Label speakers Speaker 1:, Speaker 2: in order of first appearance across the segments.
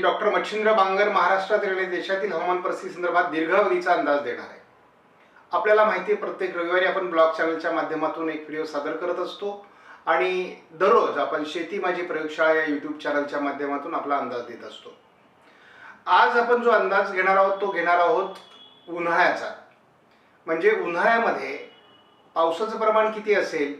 Speaker 1: Doctor Machhindra Bangar महाराष्ट्रातील आणि देशातील हवामान परिस्थिती संदर्भात दीर्घावधीचा अंदाज देणार आहे. आपल्याला माहिती आहे प्रत्येक रविवारी आपण ब्लॉग चॅनलच्या माध्यमातून एक व्हिडिओ सादर करत असतो. आणि दररोज आपण शेती माझी प्रयोगशाळा या यूट्यूब चॅनलच्या माध्यमातून आपला अंदाज देत असतो. आज आपण जो अंदाज घेणार आहोत तो घेणार आहोत उन्हाळ्याचा. म्हणजे उन्हाळ्यामध्ये पावसाचं प्रमाण किती असेल?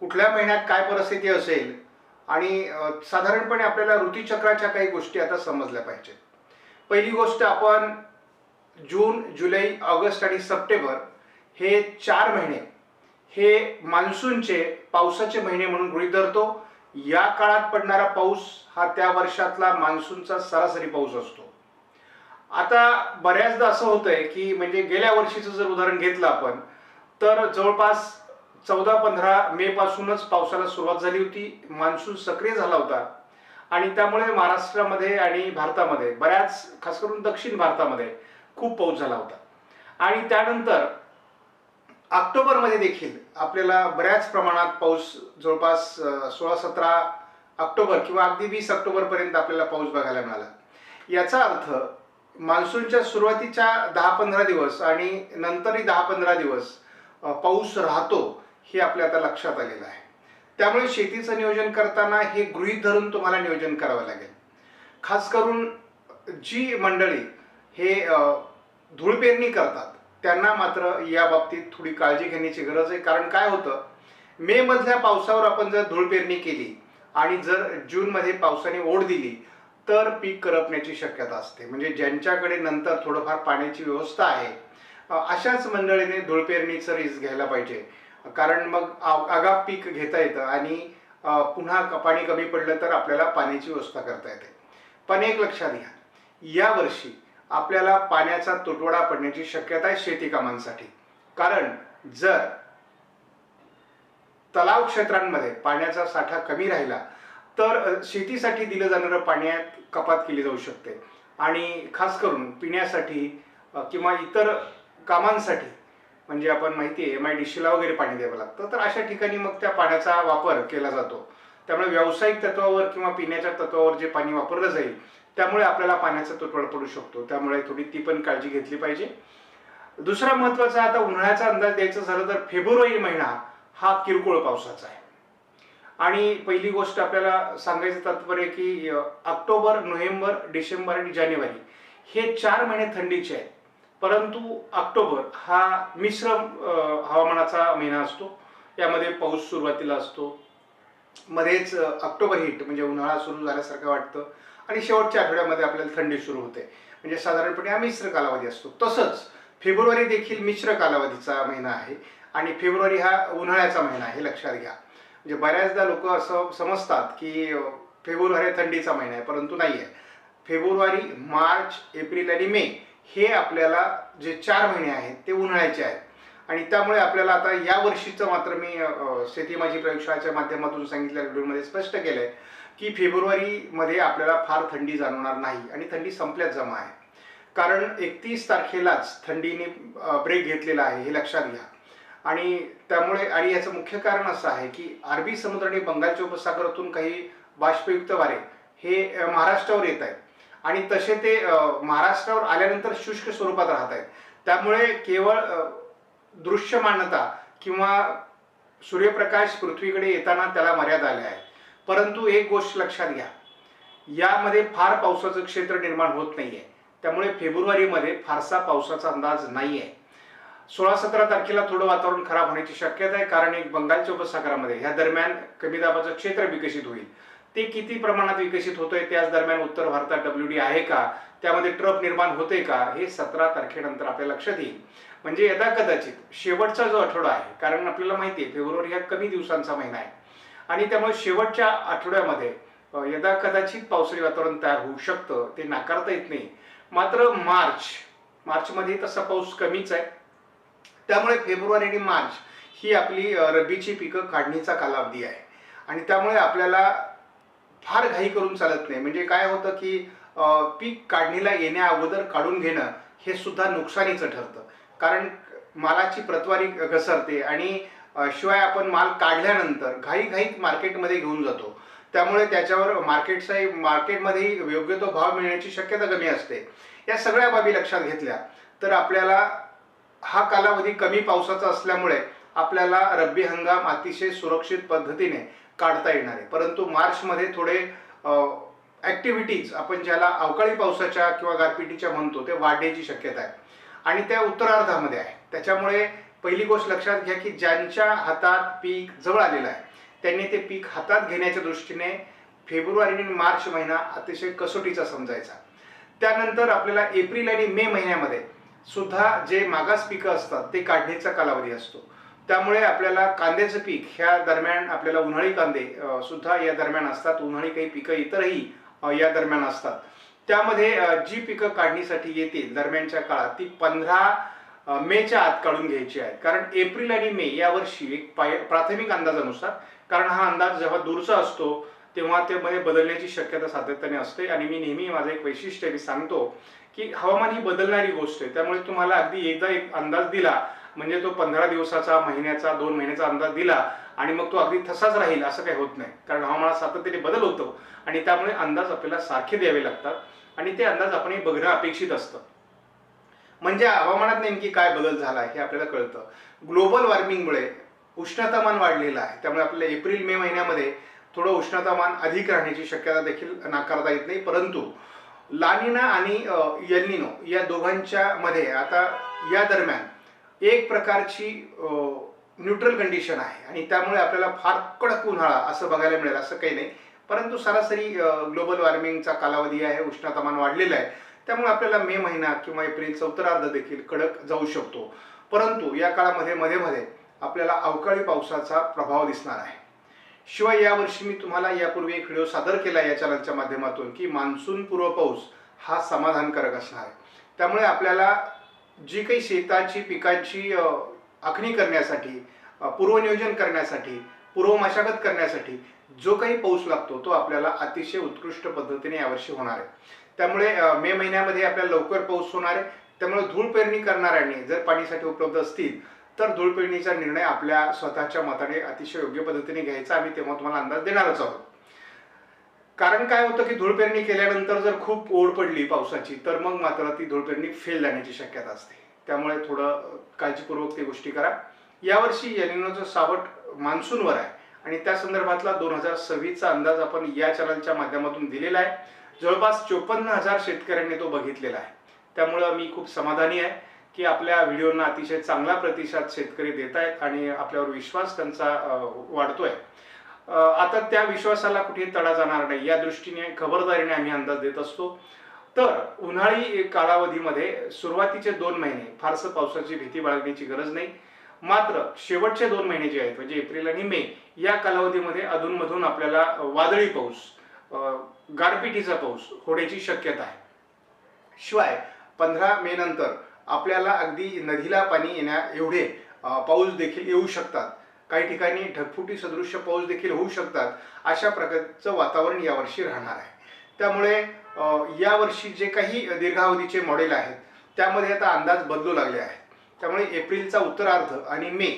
Speaker 1: कुठल्या महिन्यात काय परिस्थिती असेल? आणि साधारणपणे आपल्याला ऋतुचक्राच्या काही गोष्टी आता समजल्या पाहिजेत. पहिली गोष्ट आपण जून जुलै ऑगस्ट आणि सप्टेंबर हे चार महिने हे मान्सूनचे पावसाचे महिने म्हणून गृहीत धरतो. या काळात पडणारा पाऊस हा त्या वर्षातला मान्सूनचा सरासरी पाऊस असतो. आता बऱ्याचदा असं होतंय की म्हणजे गेल्या वर्षीचं जर उदाहरण घेतलं आपण तर जवळपास चौदा पंधरा मे पासूनच पावसाला सुरुवात झाली होती. मान्सून सक्रिय झाला होता. आणि त्यामुळे महाराष्ट्रामध्ये आणि भारतामध्ये बऱ्याच खास करून दक्षिण भारतामध्ये खूप पाऊस झाला होता. आणि त्यानंतर ऑक्टोबरमध्ये देखील आपल्याला बऱ्याच प्रमाणात पाऊस जवळपास सोळा सतरा ऑक्टोबर किंवा अगदी वीस ऑक्टोबरपर्यंत आपल्याला पाऊस बघायला मिळाला. याचा अर्थ मान्सूनच्या सुरुवातीच्या दहा पंधरा दिवस आणि नंतरही दहा पंधरा दिवस पाऊस राहतो. हे आपल्या आता लक्षात आलेलं आहे. त्यामुळे शेतीचं नियोजन करताना हे गृहीत धरून तुम्हाला नियोजन करावं लागेल. खास करून जी मंडळी हे धूळ पेरणी करतात त्यांना मात्र या बाबतीत थोडी काळजी घेण्याची गरज आहे. कारण काय होतं मे मधल्या पावसावर आपण जर धूळ पेरणी केली आणि जर जूनमध्ये पावसाने ओढ दिली तर पीक करपण्याची शक्यता असते. म्हणजे ज्यांच्याकडे नंतर थोडंफार पाण्याची व्यवस्था आहे अशाच मंडळीने धूळ पेरणीचं रिस्क घ्यायला पाहिजे. कारण मग आ- आगाप पीक घेता येतं आणि पुन्हा पाणी कमी पडलं तर आपल्याला पाण्याची व्यवस्था करता येते. पण एक लक्षात घ्या यावर्षी आपल्याला पाण्याचा तुटवडा पडण्याची शक्यता आहे शेती कामांसाठी. कारण जर तलाव क्षेत्रांमध्ये पाण्याचा साठा कमी राहिला तर शेतीसाठी दिलं जाणारं पाण्यात कपात केली जाऊ शकते. आणि खास करून पिण्यासाठी किंवा इतर कामांसाठी म्हणजे आपण माहिती आहे एम आय डी सीला वगैरे पाणी द्यावं लागतं. तर अशा ठिकाणी मग त्या पाण्याचा वापर केला जातो. त्यामुळे व्यावसायिक तत्वावर किंवा पिण्याच्या तत्वावर जे पाणी वापरलं जाईल त्यामुळे आपल्याला पाण्याचा तुटवडा पडू शकतो. त्यामुळे थोडी ती पण काळजी घेतली पाहिजे. दुसरा महत्त्वाचा आता उन्हाळ्याचा अंदाज द्यायचा झाला तर फेब्रुवारी महिना हा किरकोळ पावसाचा आहे. आणि पहिली गोष्ट आपल्याला सांगायचं तात्पर्य की ऑक्टोबर नोव्हेंबर डिसेंबर आणि जानेवारी हे चार महिने थंडीचे आहेत. परंतु ऑक्टोबर हा मिश्र हवामानाचा महिना असतो. यामध्ये पाऊस सुरुवातीला असतो. मध्येच ऑक्टोबर हिट म्हणजे उन्हाळा सुरू झाल्यासारखं वाटतं. आणि शेवटच्या आठवड्यामध्ये आपल्याला थंडी सुरू होते. म्हणजे साधारणपणे हा मिश्र कालावधी असतो. तसंच फेब्रुवारी देखील मिश्र कालावधीचा महिना आहे. आणि फेब्रुवारी हा उन्हाळ्याचा महिना आहे लक्षात घ्या. म्हणजे बऱ्याचदा लोक असं समजतात की फेब्रुवारी थंडीचा महिना आहे परंतु नाही आहे फेब्रुवारी मार्च एप्रिल आणि मे हे आपल्याला जे चार महिने आहेत ते उन्हाळ्याचे आहेत. आणि त्यामुळे आपल्याला आता या वर्षीचं मात्र मी शेती माझी प्रयोगशाळेच्या माध्यमातून सांगितलेल्या व्हिडिओमध्ये स्पष्ट केलं आहे की फेब्रुवारीमध्ये आपल्याला फार थंडी जाणवणार नाही आणि थंडी संपल्यात जमा आहे. कारण एकतीस तारखेलाच थंडीने ब्रेक घेतलेला आहे हे लक्षात घ्या. आणि त्यामुळे आणि याचं मुख्य कारण असं आहे की अरबी समुद्र आणि बंगालच्या उपसागरातून काही बाष्पयुक्त वारे हे महाराष्ट्रावर येत आहेत. आणि तसे ते महाराष्ट्रावर आल्यानंतर शुष्क स्वरूपात राहत आहेत त्यामुळे केवळ दृश्यमानता किंवा सूर्यप्रकाश पृथ्वीकडे येताना त्याला मर्यादा आल्या आहेत. परंतु एक गोष्ट लक्षात घ्या. यामध्ये फार पावसाचं क्षेत्र निर्माण होत नाही आहे त्यामुळे फेब्रुवारीमध्ये फारसा पावसाचा अंदाज नाही आहे सोळा सतरा तारखेला थोडं वातावरण खराब होण्याची शक्यता आहे कारण एक बंगालच्या उपसागरामध्ये ह्या दरम्यान कमी दाबाचं क्षेत्र विकसित होईल. ते किती प्रमाणात विकसित होतंय? त्याच दरम्यान उत्तर भारतात डब्ल्यू डी आहे का? त्यामध्ये ट्रप निर्माण होते का? हे सतरा तारखेनंतर आपल्या लक्षात येईल. म्हणजे यदा कदाचित शेवटचा जो आठवडा आहे कारण आपल्याला माहिती आहे फेब्रुवारी हा कमी दिवसांचा महिना आहे. आणि त्यामुळे शेवटच्या आठवड्यामध्ये यदा कदाचित पावसाळी वातावरण तयार होऊ शकतं ते नाकारता येत नाही. मात्र मार्च मार्चमध्ये तसा पाऊस कमीच आहे. त्यामुळे फेब्रुवारी आणि मार्च ही आपली रब्बीची पिकं काढणीचा कालावधी आहे. आणि त्यामुळे आपल्याला फार घाई करून चालत नाही. म्हणजे काय होतं की पीक काढणीला येण्या अगोदर काढून घेणं हे सुद्धा नुकसानीचं ठरतं. कारण मालाची प्रतवारी घसरते आणि शिवाय आपण माल काढल्यानंतर घाईघाईत मार्केटमध्ये घेऊन जातो. त्यामुळे त्याच्यावर मार्केटचाही मार्केटमध्येही योग्य तो भाव मिळण्याची शक्यता कमी असते. या सगळ्या बाबी लक्षात घेतल्या तर आपल्याला हा कालावधी कमी पावसाचा असल्यामुळे आपल्याला रब्बी हंगाम अतिशय सुरक्षित पद्धतीने काढता येणार आहे. परंतु मार्चमध्ये थोडे ॲक्टिव्हिटीज आपण ज्याला अवकाळी पावसाच्या किंवा गारपिटीच्या म्हणतो ते वाढण्याची शक्यता आहे. आणि त्या उत्तरार्धामध्ये आहे. त्याच्यामुळे पहिली गोष्ट लक्षात घ्या की ज्यांच्या हातात पीक जवळ आलेलं आहे त्यांनी ते पीक हातात घेण्याच्या दृष्टीने फेब्रुवारी आणि मार्च महिना अतिशय कसोटीचा समजायचा. त्यानंतर आपल्याला एप्रिल आणि मे महिन्यामध्ये सुद्धा जे मागास पिकं असतात ते काढण्याचा कालावधी असतो. त्यामुळे आपल्याला कांद्याचं पीक ह्या दरम्यान आपल्याला उन्हाळी कांदे सुद्धा या दरम्यान असतात. उन्हाळी काही पिकं इतरही या दरम्यान असतात. त्यामध्ये जी पिकं काढणीसाठी येतील दरम्यानच्या काळात ती पंधरा मेच्या आत काढून घ्यायची आहेत. कारण एप्रिल आणि मे यावर्षी एक पाय प्राथमिक अंदाजानुसार कारण हा अंदाज जेव्हा दूरचा असतो तेव्हा त्यामध्ये बदलण्याची शक्यता सातत्याने असते. आणि मी नेहमी माझं एक वैशिष्ट्य मी सांगतो की हवामान ही बदलणारी गोष्ट आहे. त्यामुळे तुम्हाला अगदी एकदा एक अंदाज दिला म्हणजे तो पंधरा दिवसाचा महिन्याचा दोन महिन्याचा अंदाज दिला आणि मग तो अगदी तसाच राहील असं काही होत नाही. कारण हवामानात सातत्याने बदल होतो आणि त्यामुळे अंदाज आपल्याला सारखे द्यावे लागतात आणि ते अंदाज आपण बघणं अपेक्षित असतं. म्हणजे हवामानात नेमकी काय बदल झाला हे आपल्याला कळतं. ग्लोबल वॉर्मिंगमुळे उष्णतामान वाढलेलं आहे. त्यामुळे आपल्याला एप्रिल मे महिन्यामध्ये थोडं उष्णतामान अधिक राहण्याची शक्यता देखील नाकारता येत नाही. परंतु लानिना आणि यल्निनो या दोघांच्या मध्ये आता या दरम्यान एक प्रकारची न्यूट्रल कंडिशन आहे. आणि त्यामुळे आपल्याला फार कडक उन्हाळा असं बघायला मिळेल असं काही नाही. परंतु सरासरी ग्लोबल वॉर्मिंगचा कालावधी आहे उष्णतामान वाढलेलं आहे. त्यामुळे आपल्याला मे महिना किंवा एप्रिलचा उत्तरार्ध देखील कडक जाऊ शकतो. परंतु या काळामध्ये मध्ये मध्ये आपल्याला अवकाळी पावसाचा प्रभाव दिसणार आहे. शिवाय यावर्षी मी तुम्हाला यापूर्वी एक व्हिडिओ सादर केला या चॅनलच्या माध्यमातून की मान्सून पूर्व पाऊस हा समाधानकारक असणार आहे. त्यामुळे आपल्याला जी काही शेताची पिकांची आखणी करण्यासाठी पूर्वनियोजन करण्यासाठी पूर्व मशागत करण्यासाठी जो काही पाऊस लागतो तो आपल्याला अतिशय उत्कृष्ट पद्धतीने यावर्षी होणार आहे. त्यामुळे मे महिन्यामध्ये आपल्याला लवकर पाऊस होणार आहे. त्यामुळे धूळ पेरणी करणाऱ्यांनी जर पाणीसाठी उपलब्ध असतील तर धूळ पेरणीचा निर्णय आपल्या स्वतःच्या मताने अतिशय योग्य पद्धतीने घ्यायचा. आम्ही तेव्हा तुम्हाला अंदाज देणारच आहोत. कारण काय होतं की धूळ पेरणी केल्यानंतर जर खूप ओढ पडली पावसाची तर मग मात्र ती धूळ पेरणी फेल जाण्याची शक्यता असते. त्यामुळे थोडं काळजीपूर्वक ते गोष्टी करा. यावर्षी एलिनोचं सावट मान्सूनवर आहे आणि त्या संदर्भातला दोन हजार सव्वीसचा अंदाज आपण या चॅनलच्या माध्यमातून दिलेला आहे. जवळपास चोपन्न हजार शेतकऱ्यांनी तो बघितलेला आहे. त्यामुळं मी खूप समाधानी आहे की आपल्या व्हिडिओना अतिशय चांगला प्रतिसाद शेतकरी देत आहेत आणि आपल्यावर विश्वास त्यांचा वाढतोय. आता त्या विश्वासाला कुठेही तडा जाणार नाही. या दृष्टीने खबरदारीने आम्ही अंदाज देत असतो. तर उन्हाळी कालावधीमध्ये सुरुवातीचे दोन महिने फारसं पावसाची भीती बाळगण्याची गरज नाही. मात्र शेवटचे दोन महिने जे आहेत म्हणजे एप्रिल आणि मे या कालावधीमध्ये अधूनमधून आपल्याला वादळी पाऊस गारपिटीचा पाऊस होण्याची शक्यता आहे. शिवाय पंधरा मे नंतर आपल्याला अगदी नदीला पाणी येण्या एवढे पाऊस देखील येऊ शकतात. काही ठिकाणी ढगफुटी सदृश्य पाऊस देखील होऊ शकतात. अशा प्रकारचं वातावरण यावर्षी राहणार आहे. त्यामुळे यावर्षी जे काही दीर्घावधीचे मॉडेल आहेत त्यामध्ये आता अंदाज बदलू लागले आहेत. त्यामुळे एप्रिलचा उत्तरार्ध आणि मे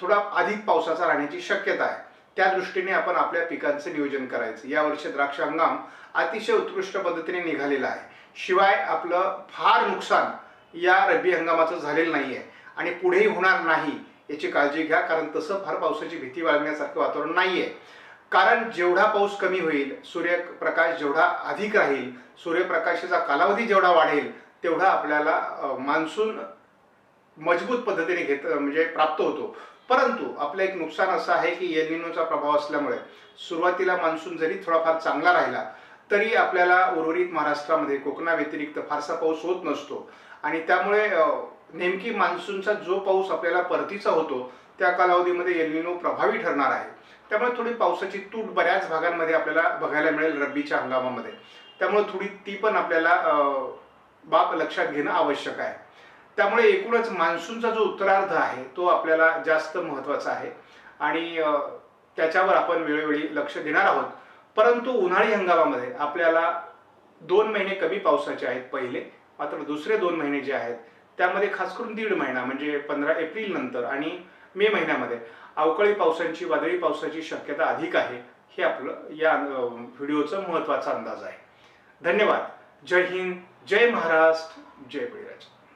Speaker 1: थोडा अधिक पावसाचा राहण्याची शक्यता आहे. त्या दृष्टीने आपण आपल्या पिकांचं नियोजन करायचं. यावर्षी द्राक्ष हंगाम अतिशय उत्कृष्ट पद्धतीने निघालेला आहे. शिवाय आपलं फार नुकसान या रब्बी हंगामाचं झालेलं नाही आहे आणि पुढेही होणार नाही. याची काळजी घ्या कारण तसं फार पावसाची भीती बाळगण्यासारखं वातावरण नाही आहे कारण जेवढा पाऊस कमी होईल सूर्यप्रकाश जेवढा अधिक राहील सूर्यप्रकाशाचा कालावधी जेवढा वाढेल तेवढा आपल्याला मान्सून मजबूत पद्धतीने घेत म्हणजे प्राप्त होतो. परंतु आपलं एक नुकसान असं आहे की एलिनोचा प्रभाव असल्यामुळे सुरुवातीला मान्सून जरी थोडाफार चांगला राहिला तरी आपल्याला उर्वरित महाराष्ट्रामध्ये कोकणाव्यतिरिक्त फारसा पाऊस होत नसतो. आणि त्यामुळे नेमकी मान्सूनचा जो पाऊस आपल्याला परतीचा होतो त्या कालावधीमध्ये एलिनो प्रभावी ठरणार आहे. त्यामुळे थोडी पावसाची तूट बऱ्याच भागांमध्ये आपल्याला बघायला मिळेल रब्बीच्या हंगामामध्ये. त्यामुळे थोडी ती पण आपल्याला बाप बाब लक्षात घेणं आवश्यक आहे. त्यामुळे एकूणच मान्सूनचा जो उत्तरार्ध आहे तो आपल्याला जास्त महत्त्वाचा आहे. आणि त्याच्यावर आपण वेळोवेळी लक्ष देणार आहोत. परंतु उन्हाळी हंगामामध्ये आपल्याला दोन महिने कमी पावसाचे आहेत पहिले मात्र दुसरे दोन महिने जे आहेत त्यामध्ये खास करून दीड महिना म्हणजे पंधरा एप्रिल नंतर आणि मे महिन्यामध्ये. अवकाळी पावसांची वादळी पावसाची शक्यता अधिक आहे हे आपलं या व्हिडिओचा व्हिडिओचं महत्त्वाचा अंदाज आहे. धन्यवाद. जय हिंद. जय महाराष्ट्र. जय बळीराज.